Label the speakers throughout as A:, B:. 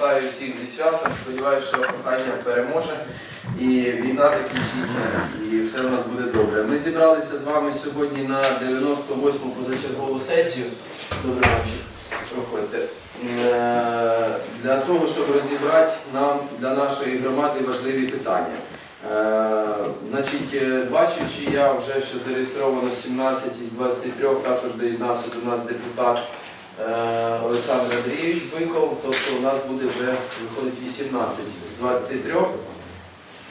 A: вітаю всіх зі святом. Сподіваюся, що кохання переможе і війна закінчиться, і все у нас буде добре. Ми зібралися з вами сьогодні на 98-му позачергову сесію. Добрий вечір. Проходьте. Е, Для того, щоб розібрати нам для нашої громади важливі питання. Е, Значить, е, бачучи, я вже що зареєстровано 17 із 23, також доєднався до нас депутат Олександр Андрійович Биков, тобто у нас буде вже виходить 18 з 23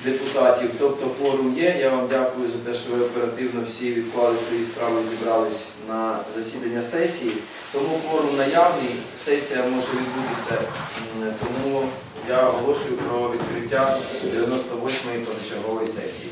A: депутатів, тобто форум є. Я вам дякую за те, що ви оперативно всі відклали свої справи, зібрались на засідання сесії. Тому форум наявний, сесія може відбутися, тому я оголошую про відкриття 98-ї позачергової сесії.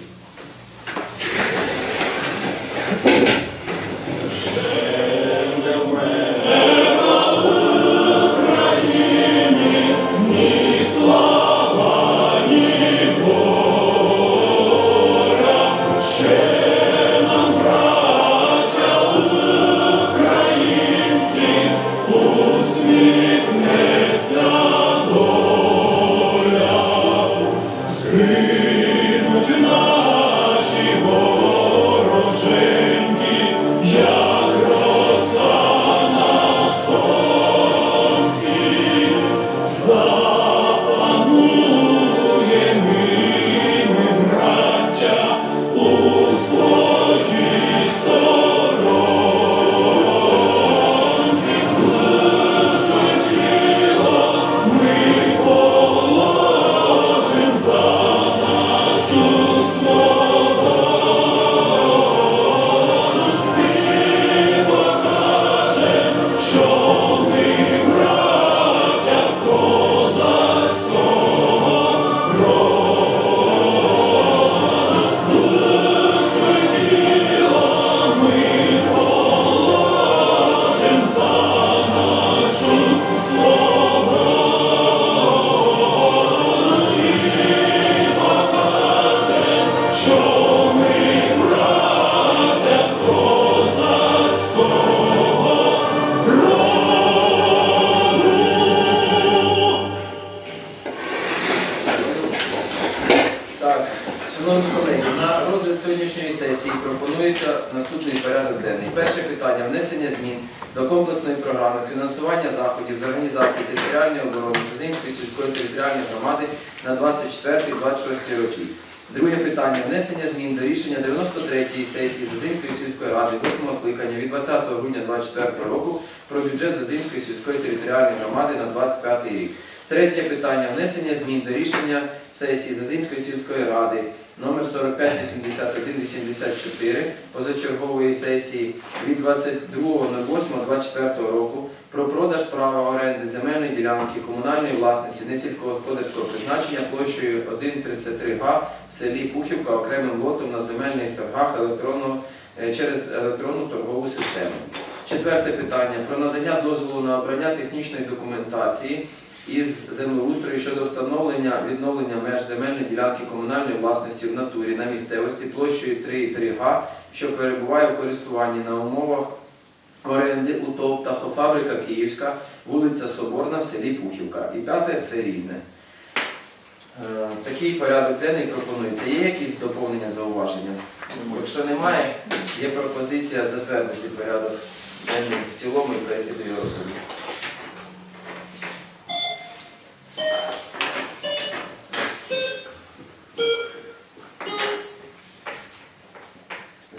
A: Порядок. Перше питання внесення змін до комплексної програми фінансування заходів з організації територіальної оборони Сазинської сільської територіальної громади на 24-26 роки. Друге питання внесення змін до рішення 93-ї сесії Зазимської сільської ради 8 скликання від 20 грудня 2024 року про бюджет Зазимської сільської територіальної громади на 25 рік. Третє питання внесення змін до рішення сесії Зазимської сільської ради номер 458184 позачергової сесії від 22.08.24 року про продаж права оренди земельної ділянки комунальної власності несільськогосподарського призначення площею 1,33 га в селі Пухівка окремим лотом на земельних торгах електронного е, через електронну торгову систему. Четверте питання про надання дозволу на обрання технічної документації із землеустрою щодо встановлення відновлення меж земельної ділянки комунальної власності в натурі на місцевості площею 3,3 га, що перебуває в користуванні на умовах оренди у ТОВ «Птахофабрика Київська, вулиця Соборна в селі Пухівка. І п'яте це різне. Е, Такий порядок денний пропонується. Є якісь доповнення зауваження? Якщо немає, є пропозиція затвердити порядок денний в цілому і перейти до його розгляду.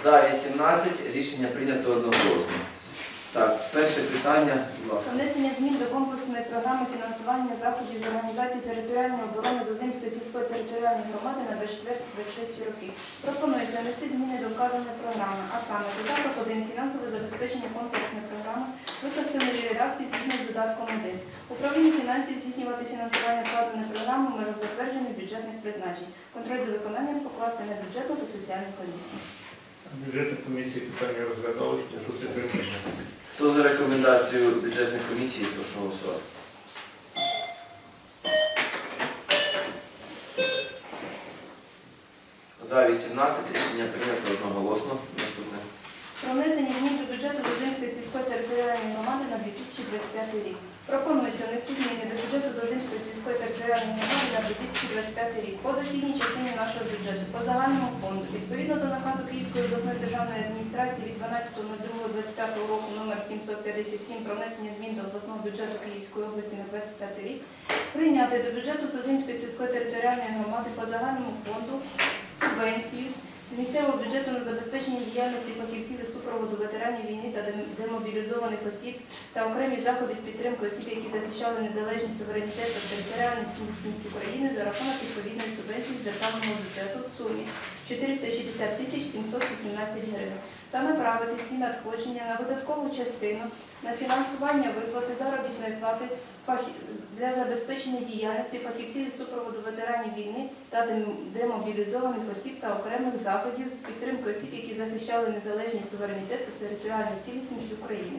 A: За 18 рішення прийнято одноголосно. Так, перше питання, будь.
B: Внесення змін до комплексної програми фінансування заходів з організації територіальної оборони Зазимської сільської територіальної громади на 24-26 роки. Пропонується внести зміни до вказаної програми, а саме додаток 1 фінансове забезпечення комплексної програми викласти в редакції згідно з додатком 1. Управління фінансів здійснювати фінансування вказаної програми в межах бюджетних призначень. Контроль за виконанням покласти на бюджетну та соціальну комісію.
C: Бюджетна комісія питання розглядала, що це підтримує.
A: Хто за рекомендацію бюджетної комісії, прошу голосувати. За 18 рішення прийнято одноголосно. Наступне.
B: Про внесення змін до бюджету Зазимської сільської територіальної громади на 2025 рік. Пропонується внести зміни до бюджету Зазимської сільської територіальної громади на 2025 рік. По дохідній частині нашого бюджету по загальному фонду. Відповідно до наказу Київської обласної державної адміністрації від 12.02.25 року номер 757 про внесення змін до обласного бюджету Київської області на 25 рік прийняти до бюджету Созимської сільської територіальної громади по загальному фонду субвенцію з місцевого бюджету на забезпечення діяльності фахівців із супроводу ветеранів війни та демобілізованих осіб та окремі заходи з підтримки осіб, які захищали незалежність, суверенітет та територіальну цілісність України за рахунок відповідної субвенції з державного бюджету в сумі 460 тисяч 718 гривень та направити ці надходження на видаткову частину на фінансування виплати заробітної плати для забезпечення діяльності фахівців із супроводу ветеранів війни та демобілізованих осіб та окремих заходів з підтримки осіб, які захищали незалежність, суверенітет та територіальну цілісність України.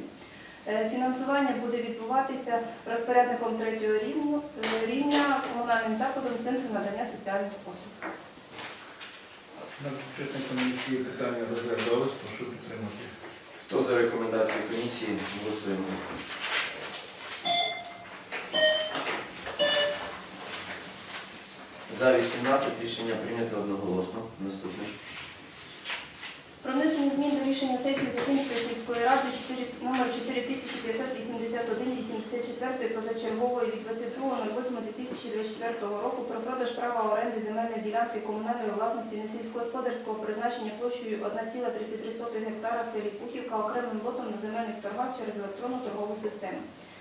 B: Е, Фінансування буде відбуватися розпорядником третього е, рівня комунальним закладом Центру надання соціальних послуг.
C: На бюджетній комісії питання розглядалось, прошу підтримати.
A: Хто за рекомендацію комісії? Голосуємо. За 18 рішення прийнято одноголосно. Наступний.
B: Про внесення змін до рішення сесії Закинської сільської ради 4, номер 4581 84 позачергової від 22.08.2024 року про продаж права оренди земельної ділянки комунальної власності несільськогосподарського призначення площею 1,33 гектара в селі Пухівка окремим лотом на земельних торгах через електронну торгову систему.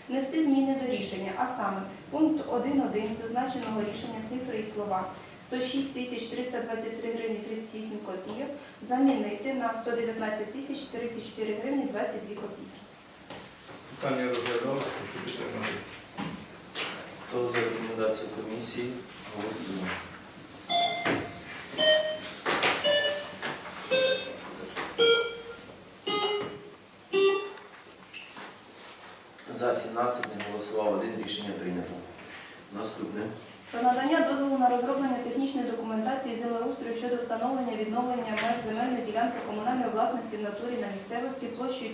B: Внести зміни до рішення, а саме пункт 1.1 зазначеного рішення цифри і слова 106 тисяч 323 гривні 38 копійок замінити на 119 тисяч 34 гривні 22 копійки.
C: Питання прошу підтримати.
A: Хто за рекомендацію комісії? Голосуємо.
B: Відновлення меж земельної ділянки комунальної власності в натурі на місцевості площею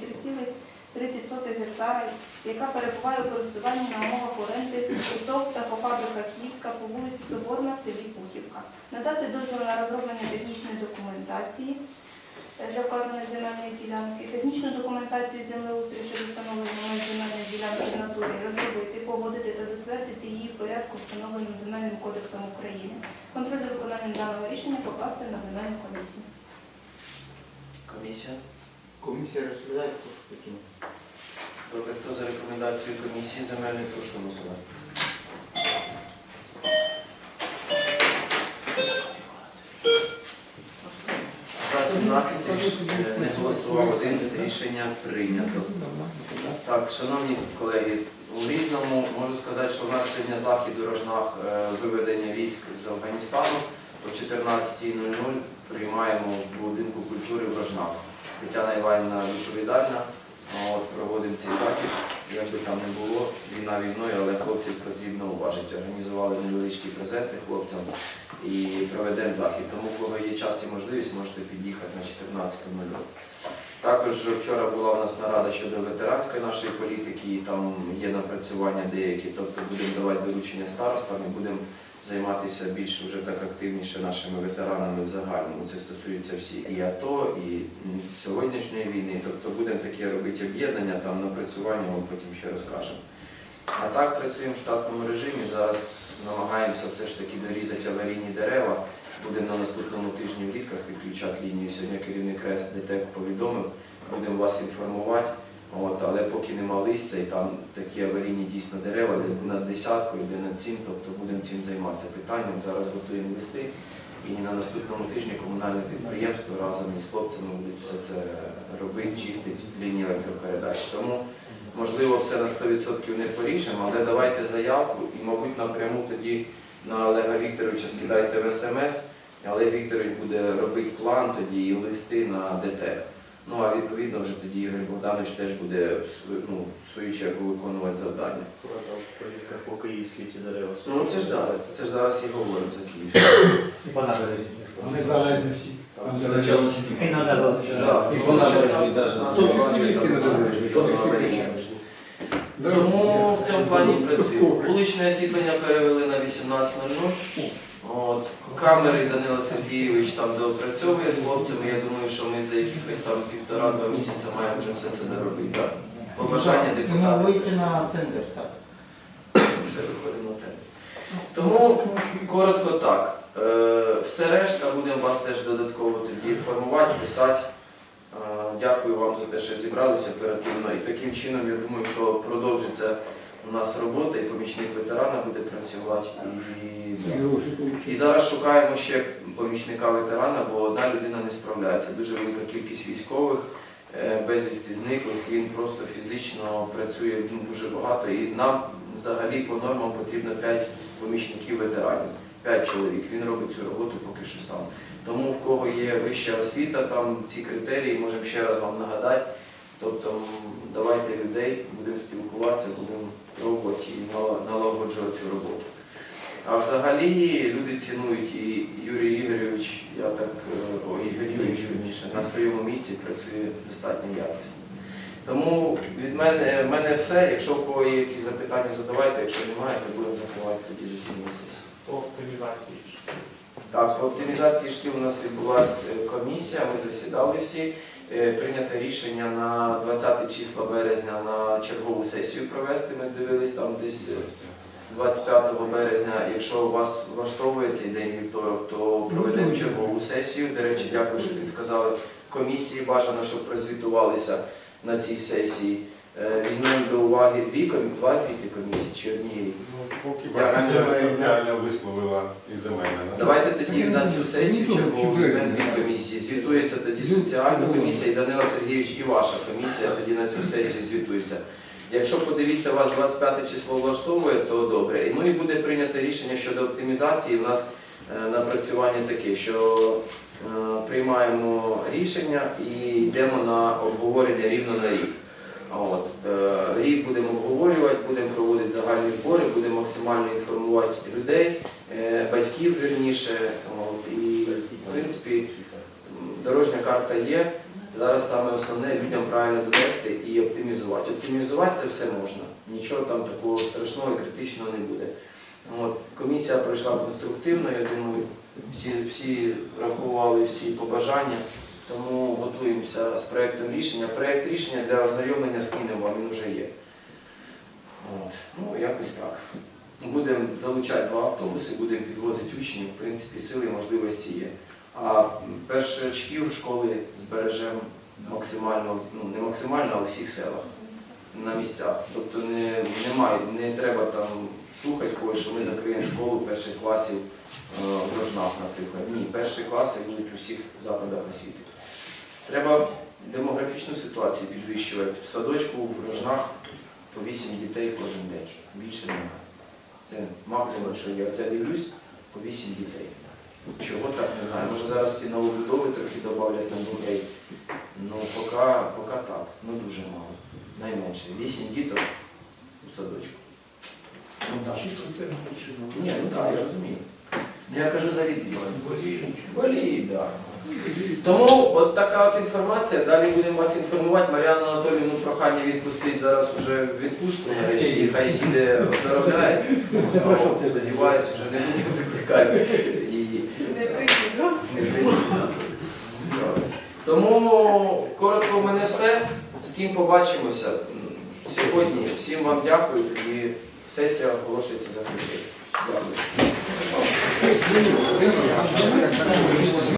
B: 3,30 гектара, яка перебуває у користуванні на умовах оренди ТОВ та фабрика Київська по вулиці Соборна в селі Пухівка. Надати дозвіл на розроблення технічної документації для вказаної земельної ділянки, технічну документацію землеустрою щодо встановлення земельної ділянки в натурі, розробити, погодити та затвердити її в порядку, встановленому Земельним кодексом України. Контроль за виконанням даного рішення покласти на земельну комісію.
A: Комісія.
D: Комісія розглядає, прошу підтримати.
A: Добре, хто за рекомендацією комісії земельної, прошу голосувати. Не голосував один, рішення прийнято. Так, шановні колеги, у різному можу сказати, що в нас сьогодні захід у Рожнах е, виведення військ з Афганістану о 14.00 приймаємо в будинку культури в Рожнах. Тетяна Іванівна відповідальна. Ну, От, проводимо цей захід, як би там не було, війна війною, але хлопців потрібно уважити. Організували невеличкі презенти хлопцям і проведемо захід. Тому, кого є час і можливість, можете під'їхати на 14.00. Також вчора була у нас нарада щодо ветеранської нашої політики, і там є напрацювання деякі, тобто будемо давати доручення старостам і будемо займатися більш вже так активніше нашими ветеранами в загальному. Це стосується всіх і АТО, і сьогоднішньої війни. Тобто будемо таке робити об'єднання, там напрацювання, ми потім ще розкажемо. А так працюємо в штатному режимі. Зараз намагаємося все ж таки дорізати аварійні дерева. Будемо на наступному тижні в рідках відключати лінію. Сьогодні керівник РЕС ДТЕК повідомив, будемо вас інформувати. От, але поки нема листя, і там такі аварійні дійсно дерева, де над десяткою, де над цим, тобто будемо цим займатися питанням. Зараз готуємо листи. І на наступному тижні комунальне підприємство разом із хлопцями будуть все це робити, чистити лінії електропередач. Тому, можливо, все на 100% не порішимо, але давайте заявку і, мабуть, напряму тоді на Олега Вікторовича скидайте в смс, але Вікторович буде робити план тоді і листи на ДТЕК. Ну а відповідно вже тоді Ігор Богданович теж буде свою, ну, в свою чергу виконувати завдання.
D: Ці дерева.
A: Ну це ж да, це ж зараз і говоримо за Київ.
D: І.
E: Вони вважають не всі.
D: І
A: Тому це цьому плані працюємо. Вуличне освітлення перевели на 18.00. От. Камери Данила Сергійович там доопрацьовує з хлопцями. Я думаю, що ми за якихось там півтора-два місяця маємо вже все це доробити. Да? Побажання депутатів.
D: вийти на тендер, так.
A: Все виходимо на те. Тому коротко так. Е, Все решта будемо вас теж додатково тоді інформувати, писати. Е, Дякую вам за те, що зібралися оперативно. І таким чином, я думаю, що продовжиться у нас робота, і помічник ветерана буде працювати. І, і зараз шукаємо ще помічника ветерана, бо одна людина не справляється. Дуже велика кількість військових, е, безвісті зниклих. Він просто фізично працює ну, дуже багато. І нам взагалі по нормам потрібно 5 помічників ветеранів. 5 чоловік. Він робить цю роботу поки що сам. Тому в кого є вища освіта, там ці критерії можемо ще раз вам нагадати. Тобто давайте людей, будемо спілкуватися, будемо пробувати і нала- налагоджувати цю роботу. А взагалі люди цінують і Юрій Ігоревич, я так, е, о, Ігор Юрійович, вірніше, на своєму місці працює достатньо якісно. Тому від мене, в мене все. Якщо кого є якісь запитання, задавайте. Якщо немає, то будемо закривати тоді засідання сесії.
C: По оптимізації.
A: Так, по оптимізації шкіл у нас відбулася комісія, ми засідали всі. Е, Прийнято рішення на 20 числа березня на чергову сесію провести. Ми дивились там десь е, 25 березня. Якщо вас влаштовує цей день вівторок, то проведемо чергову сесію. До речі, дякую, що підсказали комісії. Бажано, щоб прозвітувалися на цій сесії. Е, Візьмемо до уваги дві два звіти комісії чи однієї.
F: Ну, поки
A: Я
F: бажання соціально висловила і земельна.
A: Давайте тоді на цю сесію чергову дві комісії. Звітується тоді соціальна комісія і Данила Сергійович і ваша комісія тоді на цю сесію звітується. Якщо подивіться, вас 25 число влаштовує, то добре. Ну і буде прийнято рішення щодо оптимізації. У нас е, напрацювання таке, що е, приймаємо рішення і йдемо на обговорення рівно на рік. От, е, рік будемо обговорювати, будемо проводити загальні збори, будемо максимально інформувати людей, е, батьків вірніше. От, і, в принципі, дорожня карта є. Зараз саме основне людям правильно довести і оптимізувати. Оптимізувати це все можна. Нічого там такого страшного і критичного не буде. От, комісія пройшла конструктивно, я думаю, всі, всі врахували всі побажання. Тому готуємося з проєктом рішення. Проєкт рішення для ознайомлення скинемо, він вже є. От. Ну, якось так. Будемо залучати два автобуси, будемо підвозити учнів, в принципі, сили і можливості є. А м, першачків школи збережемо максимально, ну не максимально, а у всіх селах на місцях. Тобто не, немає, не треба там слухати когось, що ми закриємо школу перших класів е, в Рожнах, наприклад. Ні, перші класи будуть у всіх закладах освіти. Треба демографічну ситуацію підвищувати. В садочку в Рожнах по 8 дітей кожен день. Більше немає. Це максимум, що. От я дивлюсь, по 8 дітей. Чого так не знаю. Може зараз ці новобудови трохи додавлять на дітей. Ну, поки, поки так. Ну дуже мало. Найменше. 8 діток у садочку. Ні, ну так, я розумію. Ну, Я кажу за відділення. Боліють, так. Тому от така от інформація. Далі будемо вас інформувати. Мар'яну Анатоліївну прохання відпустити зараз вже в відпустку нарешті. і Хай їде оздоровляється. Це сподіваюся, вже не буде викликати.
B: Не прийду.
A: Не. Тому коротко в мене все. З ким побачимося сьогодні. Всім вам дякую і сесія оголошується закритою. Дякую.